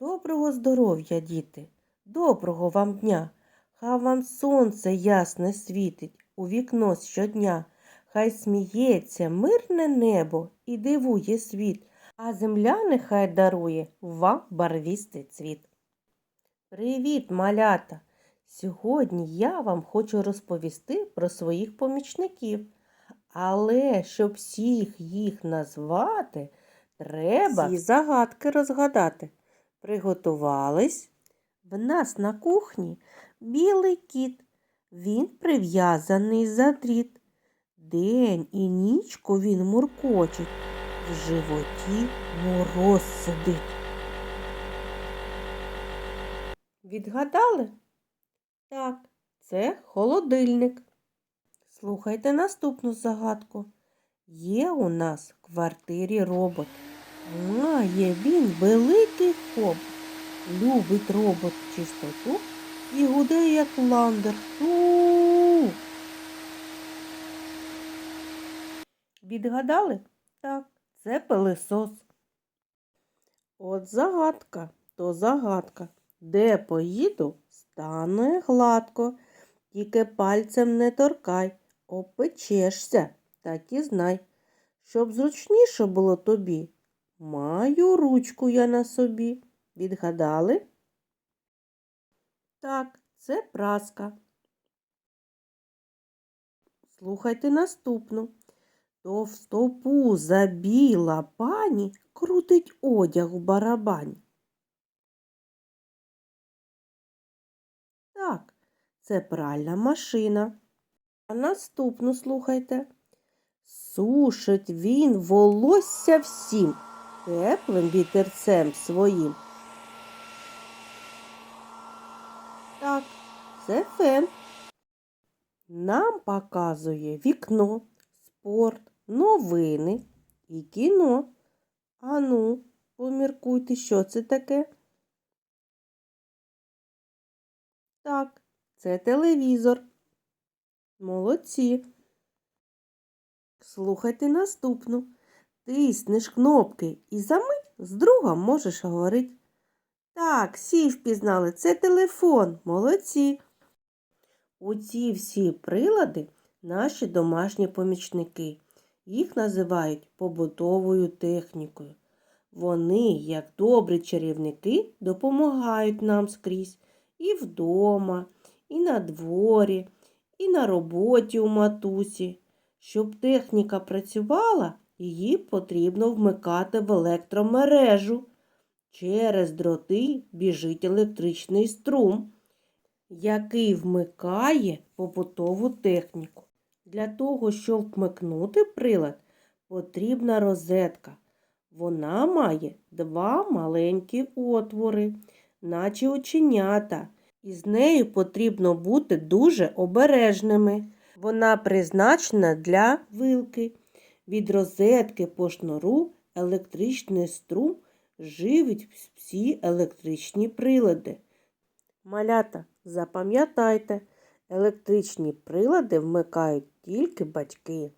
Доброго здоров'я, діти, доброго вам дня. Хай вам сонце ясне світить у вікно щодня. Хай сміється мирне небо і дивує світ, а земля нехай дарує вам барвістий цвіт. Привіт, малята! Сьогодні я вам хочу розповісти про своїх помічників. Але щоб всіх їх назвати, треба всі загадки розгадати. Приготувались? В нас на кухні білий кіт. Він прив'язаний за дріт. День і нічку він муркочить. В животі мороз сидить. Відгадали? Так, це холодильник. Слухайте наступну загадку. Є у нас в квартирі робот. Має він великий хоб. Любить робот чистоту і гуде, як ландер. Відгадали? Так, це пилисос. От загадка, то загадка. Де поїду, стане гладко. Тільки пальцем не торкай, опечешся, так і знай. Щоб зручніше було тобі, маю ручку я на собі. Відгадали? Так, це праска. Слухайте наступну. Товстопуза біла пані крутить одяг в барабані. Так, це пральна машина. А наступну слухайте. Сушить він волосся всім теплим вітерцем своїм. Так, це фен. Нам показує вікно, спорт, новини і кіно. Ану, поміркуйте, що це таке? Так, це телевізор. Молодці. Слухайте наступну. Тиснеш кнопки і за мить з другом можеш говорити. Так, всі впізнали, це телефон. Молодці. Оці всі прилади наші домашні помічники. Їх називають побутовою технікою. Вони, як добрі чарівники, допомагають нам скрізь і вдома, і на дворі, і на роботі у матусі. Щоб техніка працювала, її потрібно вмикати в електромережу. Через дроти біжить електричний струм, який вмикає побутову техніку. Для того, щоб вмикнути прилад, потрібна розетка. Вона має два маленькі отвори, наче оченята, і з нею потрібно бути дуже обережними. Вона призначена для вилки. Від розетки по шнуру електричний струм живить всі електричні прилади. Малята, запам'ятайте, електричні прилади вмикають тільки батьки.